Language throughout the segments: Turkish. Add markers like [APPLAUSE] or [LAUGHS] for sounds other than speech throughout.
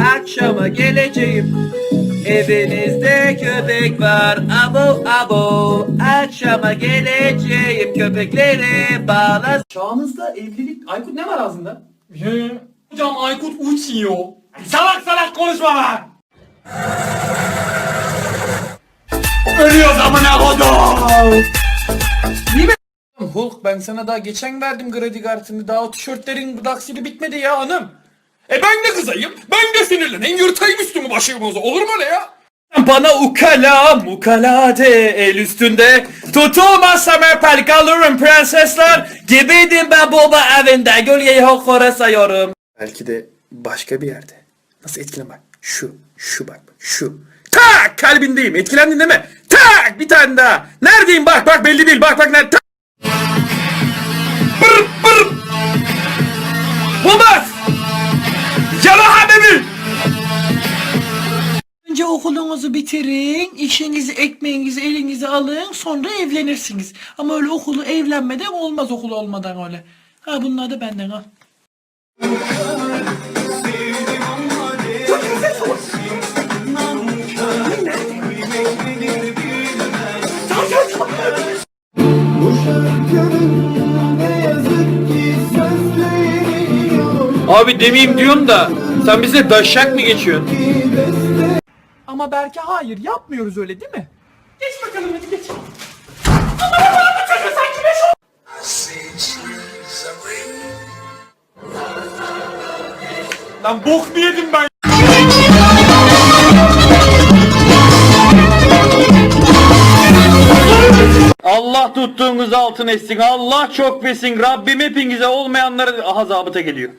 Akşama geleceğim. Evinizde köpek var. Abo abo. Akşama geleceğim. Köpekleri bağla. Çağımızda evlilik... Aykut ne var ağzında? Hocam Aykut uçuyor. Salak salak konuşma lan. Ölüyoruz amına kodum. Hulk ben sana daha geçen verdim kredi kartını. Daha o tişörtlerin taksidi bitmedi ya hanım. E ben de kızayım. Ben de sinirleneyim. Yırtayım üstümü başımıza. Olur mu öyle ya? Bana ukala mukala de el üstünde Tutulmazsam öper kalırım prensesler Gibiydim ben baba evinde Gölgeyi hokora sayıyorum Belki de başka bir yerde. Nasıl etkilen bak. Şu, şu bak, şu. Tak kalbindeyim. Etkilendin değil mi? Tak bir tane daha. Neredeyim bak bak belli değil. Bak bak nerede. Bır bır. Bulmaz. Yala habibi. Önce okulunuzu bitirin, işinizi, ekmeğinizi elinize alın, sonra evlenirsiniz. Ama öyle okulu evlenmeden olmaz okul olmadan öyle. Ha bunlar da benden al. Abi demeyeyim diyorsun da Sen bize daşak mı geçiyorsun? Ama belki hayır yapmıyoruz öyle değil mi? Geç bakalım hadi geç. Lan bok mu yedim ben? Allah tuttuğunuz altın etsin Allah çok besin Rabbim hepinize olmayanları aha zabıta geliyor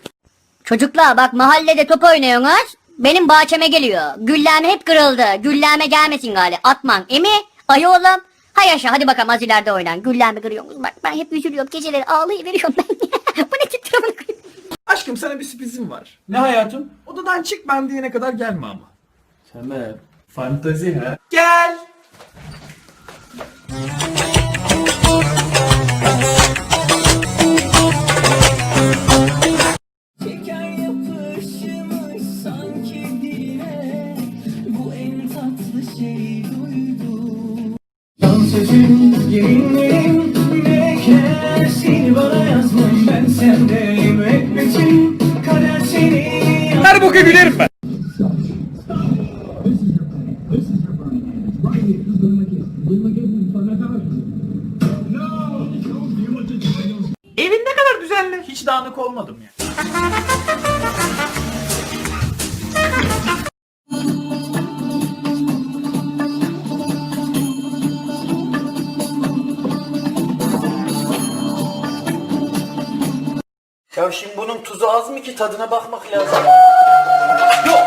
Çocuklar bak mahallede top oynuyorsunuz. Benim bahçeme geliyor. Gülleme hep kırıldı. Gülleme gelmesin gali. Atman. Emi? Ayı oğlum. Hay yaşa hadi bakalım az ileride oynan. Gülleme kırıyorsunuz. Bak ben hep üzülüyorum. Geceleri ağlayıveriyorum ben. [LAUGHS] Bu ne titriyor Aşkım sana bir sürprizim var. Ne hayatım? Odadan çık ben diyene kadar gelme ama. Tamam. Fantazi ha. Gel. Evin ne kadar düzenli. Hiç dağınık olmadım ya. Ya şimdi bunun tuzu az mı ki tadına bakmak lazım. Yok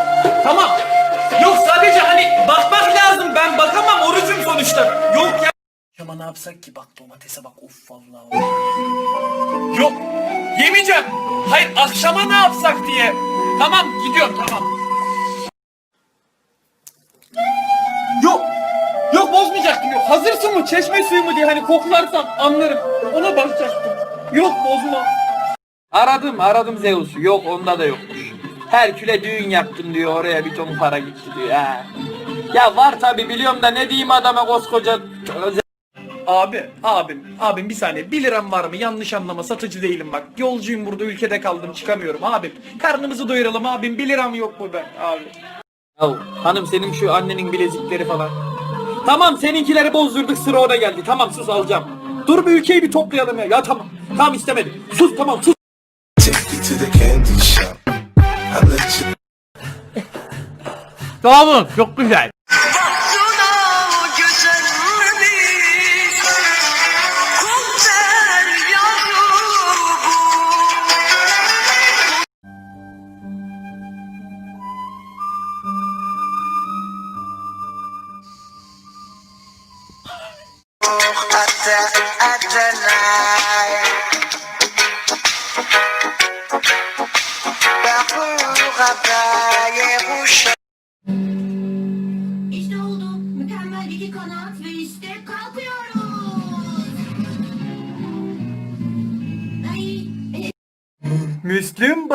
tamam. Yok sadece hani bakmak lazım. Ben bakamam orucum sonuçta. Yok ya. Ama ne yapsak ki bak domatese bak of vallahi. Yok yemeyeceğim. Hayır akşama ne yapsak diye. Tamam gidiyorum tamam. Yok. Yok bozmayacaktım yok. Hazır su mu çeşme suyu mu diye hani koklarsam anlarım. Ona bakacaktım. Yok bozma. Aradım aradım Zeus'u yok onda da yokmuş Herkül'e düğün yaptım diyor oraya bir ton para gitti diyor ha. Ya var tabi biliyorum da ne diyeyim adama koskoca Abi, abim, abim bir saniye. 1 liram var mı? Yanlış anlama, satıcı değilim bak. Yolcuyum burada, ülkede kaldım, çıkamıyorum abim. Karnımızı doyuralım abim. 1 liram yok mu ben abi? Ya hanım senin şu annenin bilezikleri falan. Tamam seninkileri bozdurduk sıra ona geldi. Tamam sus alacağım. Dur bir ülkeyi bir toplayalım ya. Ya tamam. Tamam istemedim. Sus tamam sus. Tamam çok güzel. [LAUGHS]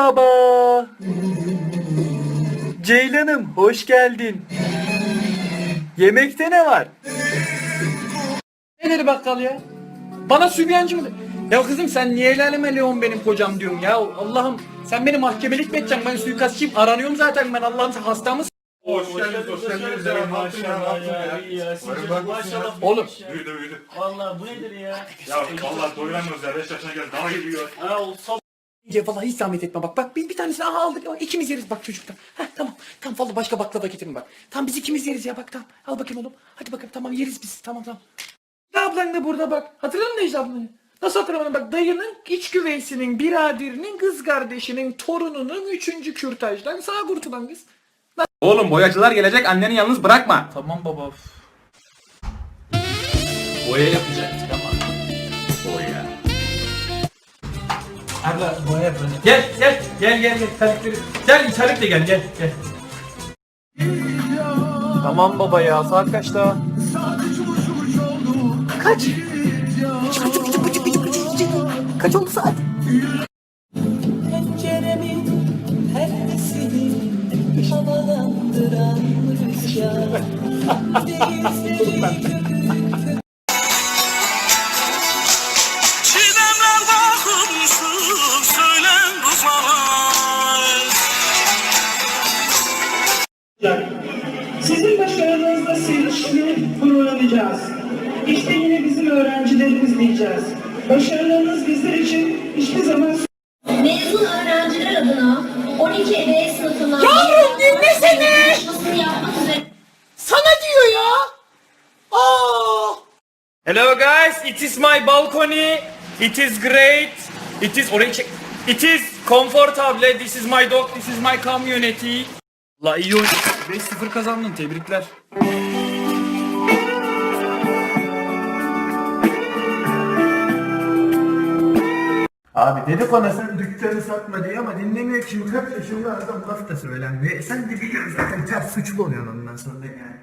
baba. Ceylanım hoş geldin. Yemekte ne var? Ne dedi bakkal ya? Bana sübyancı mı? Ya kızım sen niye el aleme Leon benim kocam diyorsun ya? Allah'ım sen beni mahkemelik mi edeceksin? Ben suikastçıyım. Aranıyorum zaten ben Allah'ım sen hasta mısın? Hoş geldiniz, hoş geldiniz. Oğlum Büyüdü, büyüdü. Vallahi bu nedir ya? Ya vallahi doyuramıyoruz ya. 5 yaşına geldi. Daha iyi büyüyor. Ya vallahi hiç zahmet etme bak. Bak bir, bir tanesini aha aldık. Bak, ikimiz yeriz bak çocuktan. Heh tamam. Tamam vallahi başka baklava getirin bak. Tamam biz ikimiz yeriz ya bak tamam. Al bakayım oğlum. Hadi bakalım tamam yeriz biz. Tamam tamam. Necla ablan da burada bak. Hatırladın mı Necla ablanı? Nasıl hatırlamadın bak dayının iç güveysinin biraderinin kız kardeşinin torununun üçüncü kürtajdan sağ kurtulan kız. Oğlum boyacılar gelecek anneni yalnız bırakma. Tamam baba. Boya yapacaktık ama. Abla boya yapalım. Gel gel gel gel gel terlikleri. Gel terlik de gel gel gel. Tamam baba ya saat kaçta? Çiğdemler [LAUGHS] diyeceğiz. Başarılarınız bizler için hiçbir zaman Mezun öğrenciler adına 12 B sınıfına Yavrum dinlesene! Sana diyor ya. Aa. Hello guys, it is my balcony. It is great. It is orayı çek. It is comfortable. This is my dog. This is my community. La iyi oyun. 5-0 kazandın. Tebrikler. Abi dedik ona sen dükkanı satma diye ama dinlemiyor ki. Kaç yaşında adam laf da söylen ve sen de biliyorsun zaten ters suçlu oluyorsun ondan sonra yani.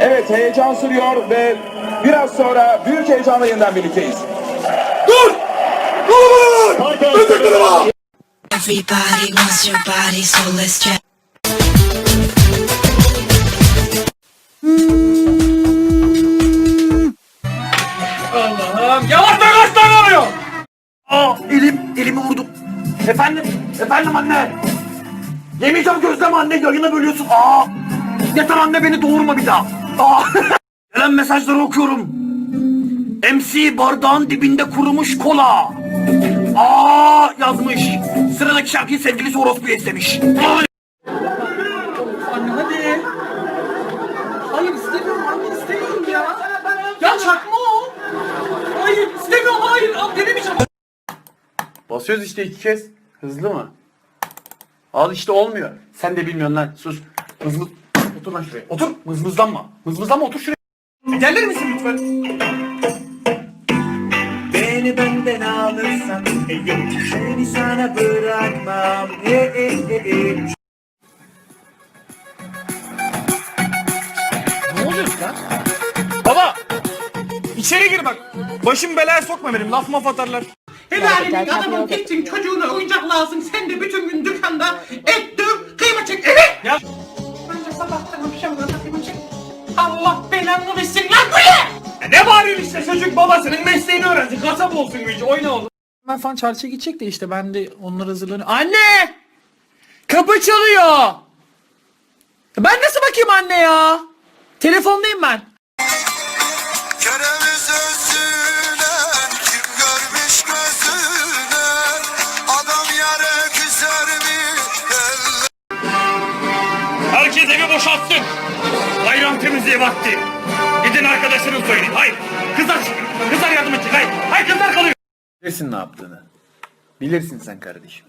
Evet heyecan sürüyor ve biraz sonra büyük heyecanla yeniden birlikteyiz. Everybody wants your body so let's check Allah'ım yavaş da kaç tane oluyor? Aa elim elimi vurdum. Efendim efendim anne. Yemeyeceğim gözleme anne yayını bölüyorsun. Aa yeter anne beni doğurma bir daha. Aa. [LAUGHS] Gelen mesajları okuyorum. MC bardağın dibinde kurumuş kola. Aa yazmış. Sıradaki şarkıyı sevgilisi orospuya istemiş. Ay. Anne hadi. Hayır istemiyorum anne istemiyorum ya. Ya çakma o. Hayır istemiyorum hayır. Abi denemeyeceğim. Basıyoruz işte iki kez. Hızlı mı? Al işte olmuyor. Sen de bilmiyorsun lan. Sus. Hızlı. Otur lan şuraya. Otur. Mızmızlanma. Mızmızlanma otur şuraya. Gelir misin lütfen? Alırsan seni sana bırakmam. E, e, e, e. Ne oluyor lan? Baba! İçeri gir bak. Başım belaya sokma benim. Laf maf atarlar. Helalinin adamın gittin çocuğuna oyuncak lazım. Sen de bütün gün dükkanda et döv kıyma çek evet. Ya Önce sabahtan kadar kıyma çek. Allah belanı versin lan işte çocuk babasının mesleğini öğrensin. Kasap olsun bu iyice oyna oğlum. Ben fan çarşıya gidecek de işte ben de onlar hazırlanıyorum. Anne! Kapı çalıyor. Ben nasıl bakayım anne ya? Telefondayım ben. Kerem sözüne kim görmüş gözüne Adam yere küser mi Herkes evi boşaltsın. Bayram temizliği vakti. Gidin arkadaşını söyleyin. Hayır. Kızlar. Kızlar yardım edecek. Hayır. Hayır kızlar kalıyor. Bilirsin ne yaptığını. Bilirsin sen kardeşim.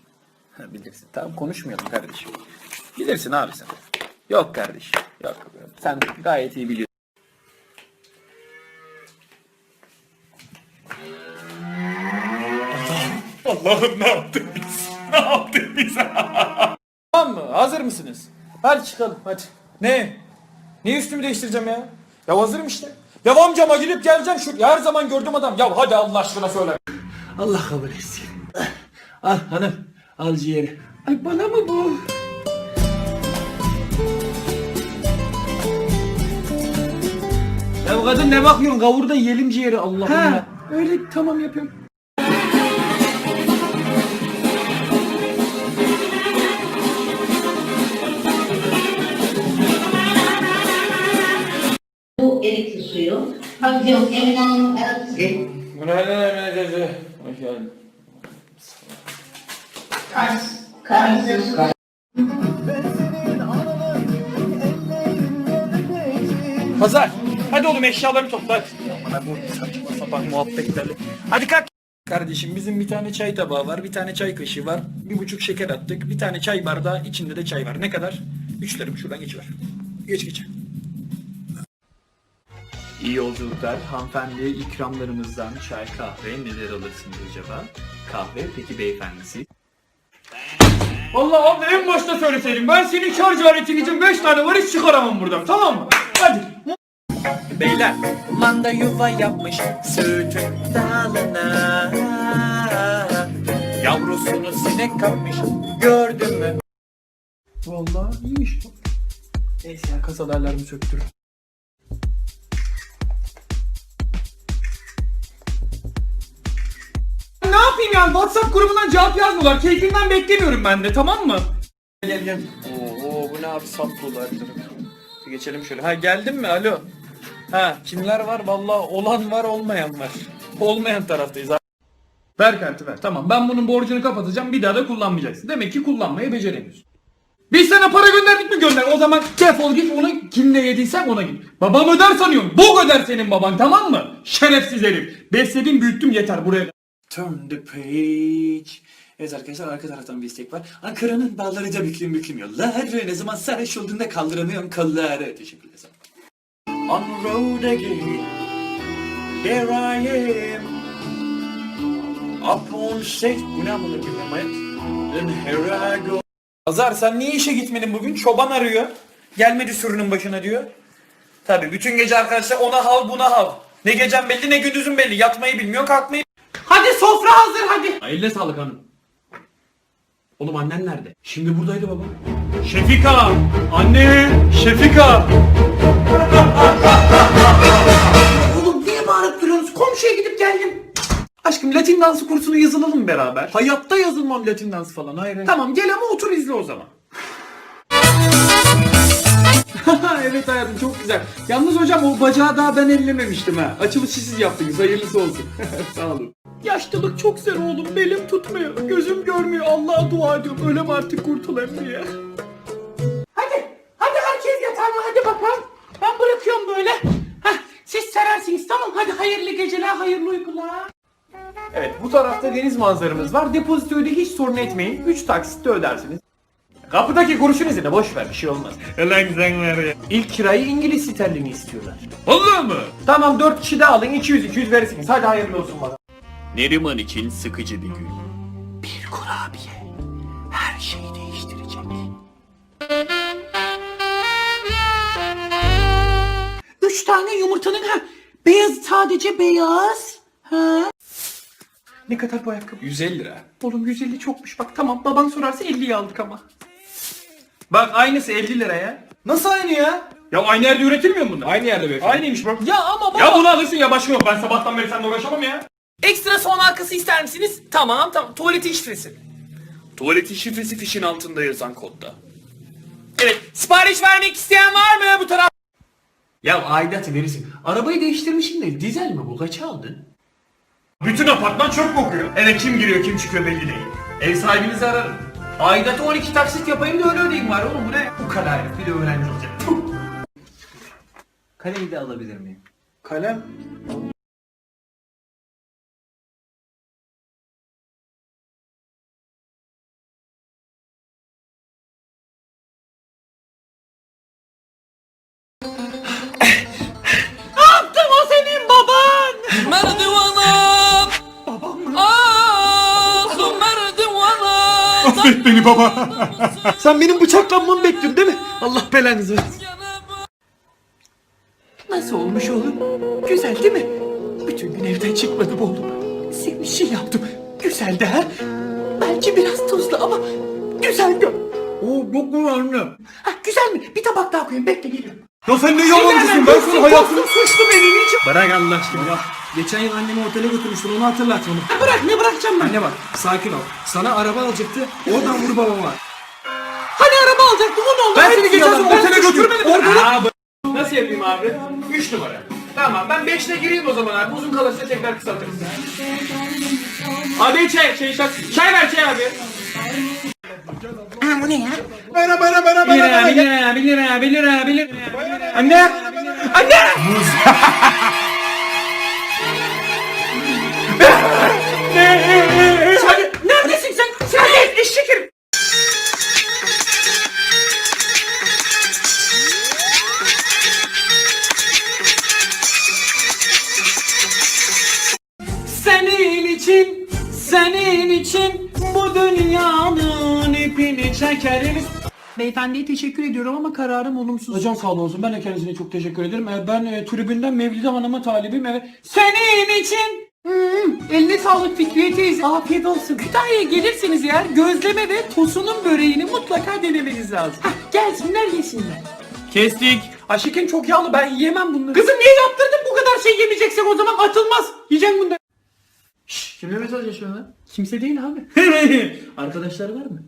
Ha, Bilirsin. Tamam konuşmayalım kardeşim. Bilirsin abi sen. Yok kardeşim. Yok. Sen gayet iyi biliyorsun. Allah'ım ne yaptık biz? Ne yaptık biz? Tamam mı? Hazır mısınız? Hadi çıkalım hadi. Ne? Niye üstümü değiştireceğim ya? Ya hazırım işte. Ya amcama gidip geleceğim şu. Ya her zaman gördüğüm adam. Ya hadi Allah aşkına söyle. Allah kabul etsin. Al hanım al ciğeri. Ay bana mı bu? Ya kadın ne bakıyorsun kavur da yiyelim ciğeri Allah'ım ya. Öyle tamam yapıyorum. Erikli suyu. Yok, Emine Hanım erikli Hoş geldin. Kars. Kars. Pazar. Hadi oğlum eşyalarını topla hadi. Bana bu saçma sapan muhabbetlerle. Hadi kalk. Kardeşim bizim bir tane çay tabağı var, bir tane çay kaşığı var, bir buçuk şeker attık, bir tane çay bardağı, içinde de çay var. Ne kadar? Üç liram şuradan geçiver. Geç geç. İyi yolculuklar. Hanımefendi ikramlarımızdan çay kahve neler alırsınız acaba? Kahve peki beyefendisi? Allah abi en başta söyleseydim ben senin şarj aletin için 5 tane var hiç çıkaramam buradan tamam mı? Hadi. Beyler. Manda yuva yapmış sütün dalına. Yavrusunu sinek kapmış gördün mü? Vallahi iyiymiş bu. Neyse ya kasalarlarımı söktür. Ne yapayım yani WhatsApp grubundan cevap yazmıyorlar. Keyfimden beklemiyorum ben de tamam mı? Gel gel. Oo bu ne abi sap. Geçelim şöyle. Ha geldin mi? Alo. Ha kimler var? Vallahi olan var olmayan var. Olmayan taraftayız. Ver kartı ver. Tamam ben bunun borcunu kapatacağım. Bir daha da kullanmayacaksın. Demek ki kullanmayı beceremiyorsun. Biz sana para gönderdik mi gönder. O zaman defol git onu kimle yediysen ona git. Babam öder sanıyorum. Bu öder senin baban tamam mı? Şerefsiz herif. Besledim büyüttüm yeter buraya. Turn the page. Evet arkadaşlar arka taraftan bir istek var. Ankara'nın bağlarıca büklüm büklüm yollar. Ne zaman sarhoş olduğunda kaldıramıyorum kolları. Teşekkürler. On road again. There I am. Up on stage. Bu ne amına Mayet? Then here I go. Azar sen niye işe gitmedin bugün? Çoban arıyor. Gelmedi sürünün başına diyor. Tabi bütün gece arkadaşlar ona hav buna hav. Ne gecen belli ne gündüzün belli. Yatmayı bilmiyor kalkmayı. Hadi sofra hazır hadi. Eline sağlık hanım. Oğlum annen nerede? Şimdi buradaydı baba. Şefika! Anne! Şefika! Oğlum niye bağırıp duruyorsunuz? Komşuya gidip geldim. Aşkım Latin dansı kursuna yazılalım beraber. Hayatta yazılmam Latin dans falan hayır. hayır. Tamam gel ama otur izle o zaman. [LAUGHS] evet hayatım çok güzel. Yalnız hocam o bacağı daha ben ellememiştim ha. Açılışı siz yaptınız hayırlısı olsun. [LAUGHS] Sağ olun. Yaşlılık çok zor oğlum. Belim tutmuyor. Gözüm görmüyor. Allah'a dua ediyorum. Ölem artık kurtulayım diye. Hadi. Hadi herkes yatağına hadi bakalım. Ben bırakıyorum böyle. Heh, siz serersiniz tamam. Hadi hayırlı geceler, hayırlı uykular. Evet bu tarafta deniz manzaramız var. Depozitoyu da hiç sorun etmeyin. 3 taksitte ödersiniz. Kapıdaki kurşun izi de boş ver bir şey olmaz. Lan sen var ya. İlk kirayı İngiliz sterlini istiyorlar. Vallahi mı? Tamam 4 kişi de alın 200-200 verirsiniz. Hadi hayırlı olsun bana. Neriman için sıkıcı bir gün. Bir kurabiye her şeyi değiştirecek. Üç tane yumurtanın ha beyaz sadece beyaz. Ha? Ne kadar bu ayakkabı? 150 lira. Oğlum 150 çokmuş bak tamam baban sorarsa 50'ye aldık ama. Bak aynısı 50 lira ya. Nasıl aynı ya? Ya aynı yerde üretilmiyor mu bunlar? Aynı yerde beyefendi. Aynıymış bak. Ya ama baba. Ya bunu alırsın ya başka yok. Ben sabahtan beri seninle uğraşamam ya. Ekstra son halkası ister misiniz? Tamam tamam. Tuvaletin şifresi. Tuvaletin şifresi fişin altında yazan kodda. Evet. Sipariş vermek isteyen var mı bu taraf? Ya aidatı verirsin. Arabayı değiştirmişsin de dizel mi bu? Kaça aldın? Bütün apartman çöp kokuyor. Eve kim giriyor kim çıkıyor belli değil. Ev sahibinizi ararım. Aidatı 12 taksit yapayım da öyle ödeyeyim var oğlum bu ne? Bu kadar bir de öğrenci olacak. Tuh. Kalemi de alabilir miyim? Kalem. Sen benim bıçaklanmamı bekliyorsun değil mi? Allah belanızı versin. Nasıl olmuş oğlum? Güzel değil mi? Bütün gün evden çıkmadım oğlum. Senin şey yaptım. Güzeldi ha? Belki biraz tuzlu ama güzeldi. Oo çok mu anne? Ha güzel mi? Bir tabak daha koyayım. Bekle geliyorum. Ya sen ne yalancısın ben sana hayatımı... suçlu beni niçin? Bırak Allah aşkına. Geçen yıl annemi otele götürmüştün onu hatırlat onu. Ha, Bırak ne bırakacağım ben? Anne bak sakin ol. Sana araba alacaktı oradan vur babama. Araba alacaktım o ne oldu? Ben seni geçen sene otele götürmedim. Orada Nasıl yapayım abi? 3 numara. Tamam ben 5'te gireyim o zaman abi. Uzun kalırsa tekrar kısaltırız. Abi çay, şey, çay, çay ver çay abi. Ha bu ne ya? Bana bana bana bana. 1 lira, 1 lira, 1 lira, 1 lira, 1 lira. Anne! Anne! [LAUGHS] Neredesin sen? Sen ne? Eşek herif. İçin bu dünyanın ipini çekeriz. Beyefendiye teşekkür ediyorum ama kararım olumsuz. Hocam sağ olsun. Ben de kendisine çok teşekkür ederim. Ee, Ben e, tribünden Mevlide Hanım'a talibim. Evet. Senin için. Hmm, eline sağlık Fikriye teyze. Afiyet olsun. Kütahya'ya gelirseniz eğer gözleme ve tosunun böreğini mutlaka denemeniz lazım. Hah, gelsinler yesinler. Kestik. Aşıkın çok yağlı ben yiyemem bunları. Kızım niye yaptırdın bu kadar şey yemeyeceksek o zaman atılmaz. Yiyeceğim bunları. Kimle mesaj yaşıyor lan? Kimse değil abi. [LAUGHS] Arkadaşları var mı?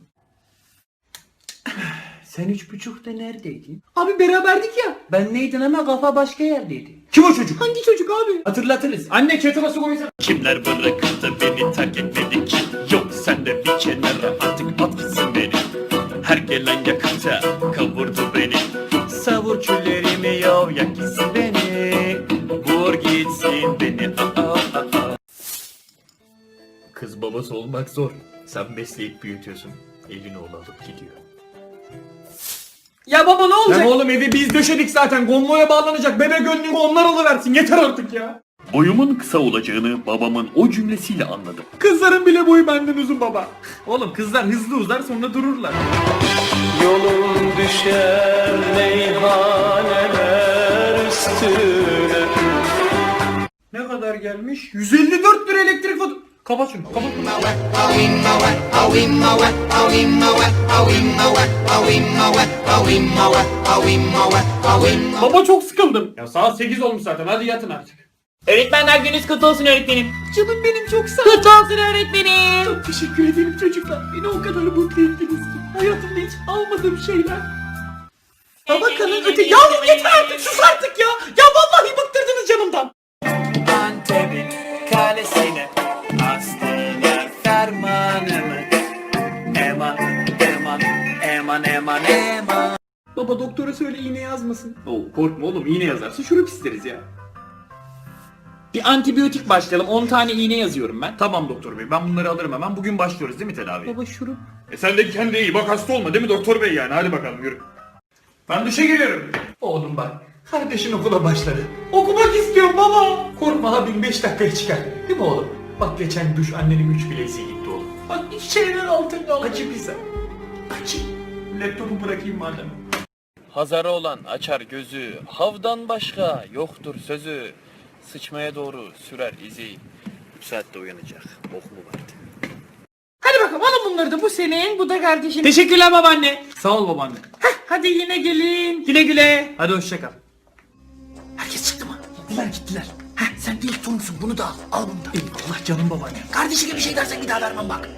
Sen üç buçukta neredeydin? Abi beraberdik ya. Ben neydin ama kafa başka yerdeydi. Kim o çocuk? Hangi çocuk abi? Hatırlatırız. Anne çatıma su koysana. Kimler bırakıp da beni terk etmedi ki Yok sen de bir kenara artık at gitsin beni Her gelen yakınca kavurdu beni Savur küllerimi yav yak babası olmak zor Sen besleyip büyütüyorsun Elin oğlu alıp gidiyor Ya baba ne olacak? Lan oğlum evi biz döşedik zaten. Konvoya bağlanacak. Bebe gönlünü onlar alıversin. Yeter artık ya. Boyumun kısa olacağını babamın o cümlesiyle anladım Kızların bile boyu benden uzun baba. Oğlum kızlar hızlı uzar sonra dururlar. Yolun düşer meyhaneler üstüne. Ne kadar gelmiş? 154 lira elektrik faturası. Kapat şunu. Kapat şunu. Baba çok sıkıldım. Ya saat 8 olmuş zaten. Hadi yatın artık. Öğretmenler gününüz kutlu olsun öğretmenim. Canım benim çok sağ Kutlu olsun öğretmenim. Çok teşekkür ederim çocuklar. Beni o kadar mutlu ettiniz ki. Hayatımda hiç almadığım şeyler. Babakanın öte... Ya yeter artık sus artık ya. Baba doktora söyle iğne yazmasın. Oo, korkma oğlum iğne yazarsa şurup isteriz ya. Bir antibiyotik başlayalım. 10 tane iğne yazıyorum ben. Tamam doktor bey ben bunları alırım hemen. Bugün başlıyoruz değil mi tedaviye? Baba şurup. E sen de kendine iyi bak hasta olma değil mi doktor bey yani hadi bakalım yürü. Ben duşa giriyorum. Oğlum bak. Kardeşin okula başladı. Okumak istiyorum baba. Korkma abim 5 dakikaya çıkar. Değil mi oğlum? Bak geçen duş annenin 3 bileziği gitti oğlum. Bak iç şeyler altında al. Acı bize. Acı. Laptopu bırakayım madem. Hazarı olan açar gözü, havdan başka yoktur sözü. Sıçmaya doğru sürer izi. Bu saatte uyanacak. Bok mu vardı? Hadi bakalım alın bunları da bu senin bu da kardeşin. Teşekkürler babaanne. Sağ ol babaanne. Hadi yine gelin. Güle güle. Hadi hoşça kal. Herkes çıktı mı? Gittiler gittiler. Heh sen ilk torunsun bunu da al. Al bunu da. Eyvallah canım babaanne. Kardeşine bir şey dersen bir daha vermem bak.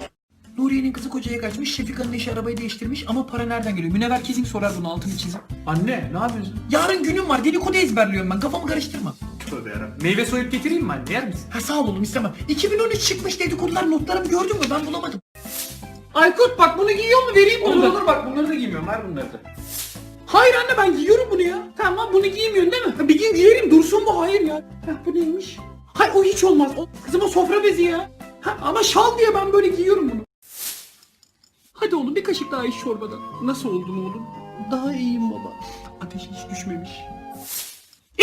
Nuriye'nin kızı kocaya kaçmış, Şefika'nın eşi arabayı değiştirmiş ama para nereden geliyor? Münevver kesin sorar bunu altını çizim. Anne ne yapıyorsun? Yarın günüm var dedikodu ezberliyorum ben kafamı karıştırma. Tövbe yarabbim. Meyve soyup getireyim mi anne yer misin? Ha sağ ol oğlum istemem. 2013 çıkmış dedikodular notlarımı gördün mü ben bulamadım. Aykut bak bunu giyiyor mu vereyim bunu. Olur olur bak bunları da giymiyorum ver bunları da. Hayır anne ben giyiyorum bunu ya. Tamam bunu giymiyorsun değil mi? Ha, bir gün giyerim dursun bu hayır ya. Heh, bu neymiş? Hayır o hiç olmaz. O, kızım o sofra bezi ya. Ha, ama şal diye ben böyle giyiyorum bunu. Hadi oğlum bir kaşık daha iç çorbadan. Nasıl oldun oğlum? Daha iyiyim baba. Ateş hiç düşmemiş.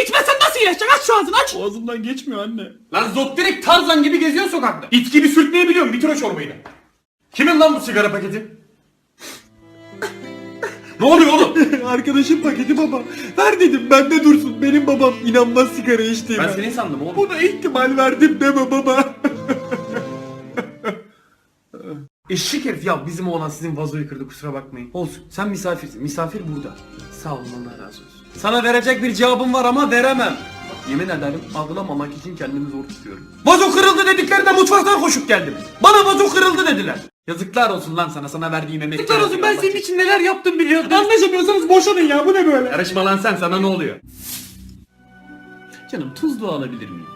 İçmezsen nasıl iyileşecek? Aç şu ağzını aç. Boğazımdan geçmiyor anne. Lan zot direkt Tarzan gibi geziyor sokakta. İt gibi sürtmeyi biliyorum bitir o çorbayı da. Kimin lan bu sigara paketi? Ne oluyor oğlum? [LAUGHS] Arkadaşım paketi baba. Ver dedim bende dursun. Benim babam inanmaz sigara içtiğime. Ben seni sandım oğlum. Buna ihtimal verdim deme baba. [LAUGHS] Eşek herif ya bizim oğlan sizin vazoyu kırdı kusura bakmayın. Olsun sen misafirsin. Misafir burada. Sağ olun Allah razı olsun. Sana verecek bir cevabım var ama veremem. Bak, yemin ederim ağlamamak için kendimi zor tutuyorum. Vazo kırıldı dediklerinde mutfaktan koşup geldim. Bana vazo kırıldı dediler. Yazıklar olsun lan sana sana verdiğim emek. Yazıklar olsun ben senin için neler yaptım biliyordum. Anlaşamıyorsanız boşanın ya bu ne böyle? Karışma lan sen sana ne oluyor? Canım tuzlu alabilir miyim?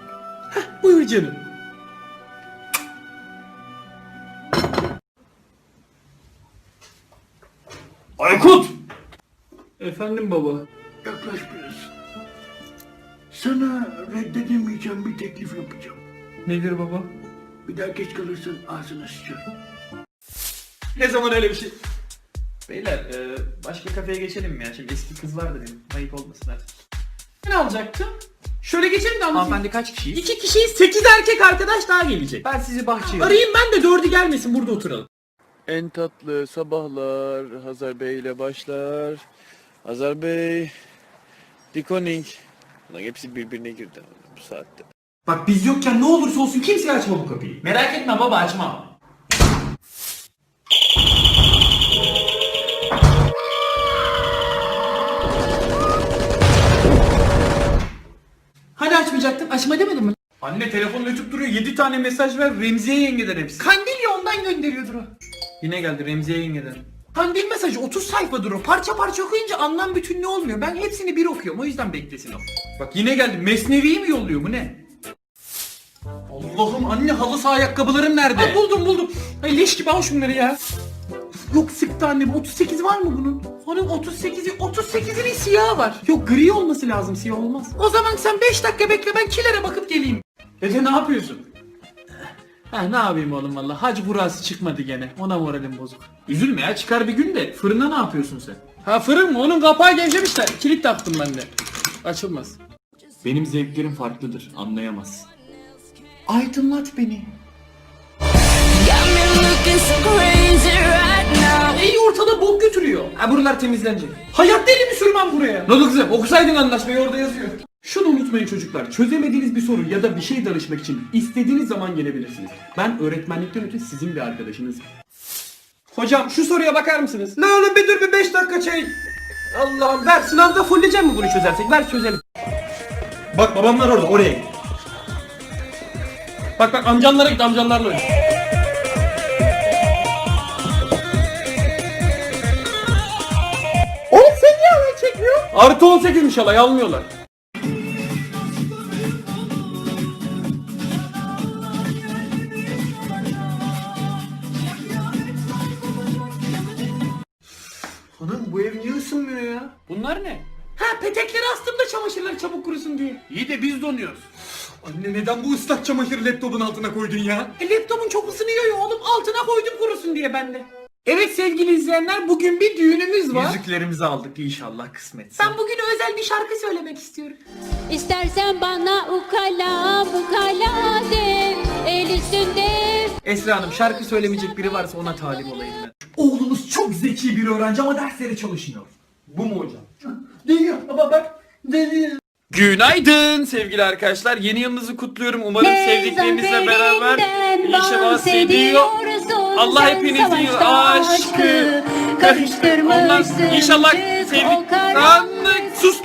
Buyur canım. Aykut! Efendim baba. Yaklaş biraz. Sana reddedemeyeceğim bir teklif yapacağım. Nedir baba? Bir daha geç kalırsan ağzına sıçarım. Ne zaman öyle bir şey? Beyler e, başka kafeye geçelim mi ya? Şimdi eski kız vardı benim. Ayıp olmasın hadi. Ne alacaktım? Şöyle geçelim de anlatayım. Hanımefendi kaç kişiyiz? İki kişiyiz, sekiz erkek arkadaş daha gelecek. Ben sizi bahçeye... Arayayım ben de dördü gelmesin burada oturalım. En tatlı sabahlar Hazar Bey ile başlar. Hazar Bey, Dikoning. Ulan hepsi birbirine girdi bu saatte. Bak biz yokken ne olursa olsun kimseye açma bu kapıyı. Merak etme baba açmam. Hani açmayacaktın? Açma demedim mi? Anne telefonu ötüp duruyor. 7 tane mesaj ver. Remziye yengeden hepsi. Kandilya ondan gönderiyordur o. Yine geldi Remziye yengeden. Kandil mesajı 30 sayfadır o. Parça parça okuyunca anlam bütünlüğü olmuyor. Ben hepsini bir okuyorum. O yüzden beklesin o. Bak yine geldi. Mesnevi'yi mi yolluyor bu ne? Allah'ım anne halı saha ayakkabılarım nerede? Ha, buldum buldum. Ay leş gibi al şunları ya. Yok sıktı annem. 38 var mı bunun? Onun 38'i 38'inin siyahı var. Yok gri olması lazım siyah olmaz. O zaman sen 5 dakika bekle ben kilere bakıp geleyim. Dede ne yapıyorsun? Ha ne yapayım oğlum valla. Hac burası çıkmadı gene. Ona moralim bozuk. Üzülme ya çıkar bir gün de fırına ne yapıyorsun sen? Ha fırın mı? Onun kapağı gevşemişler. Kilit taktım ben de. Açılmaz. Benim zevklerim farklıdır anlayamaz. Aydınlat beni. İyi ortada bok götürüyor. Ha buralar temizlenecek. Hayatta elimi sürmem buraya. Ne oldu kızım okusaydın anlaşmayı orada yazıyor. Şunu unutmayın çocuklar. Çözemediğiniz bir soru ya da bir şey danışmak için istediğiniz zaman gelebilirsiniz. Ben öğretmenlikten öte sizin bir arkadaşınızım. Hocam şu soruya bakar mısınız? Ne oğlum bir dur bir 5 dakika çay. Allah'ım ver sınavda fullleyeceğim mi bunu çözersek? Ver çözelim. Bak babamlar orada oraya git. Bak bak amcanlara git amcanlarla oyna. Oğlum sen niye alay çekmiyor? Artı 18'miş alay almıyorlar. Bu ev niye ısınmıyor ya? Bunlar ne? Ha petekleri astım da çamaşırlar çabuk kurusun diye. İyi de biz donuyoruz. Anne neden bu ıslak çamaşırı laptopun altına koydun ya? E, laptopun çok ısınıyor ya oğlum altına koydum kurusun diye ben de. Evet sevgili izleyenler bugün bir düğünümüz var. Yüzüklerimizi aldık inşallah kısmetse. Ben bugün özel bir şarkı söylemek istiyorum. İstersen bana ukala bukala de el üstünde Esra Hanım şarkı söylemeyecek biri varsa ona talip olayım ben. Çok zeki bir öğrenci ama derslere çalışmıyor. Bu mu hocam? Deliyor baba bak. Deliyor. Günaydın sevgili arkadaşlar. Yeni yılınızı kutluyorum. Umarım sevdiklerinizle beraber inşallah seviyor. Allah hepinizin aşkı karıştırmışsın. İnşallah sevdik. Sus.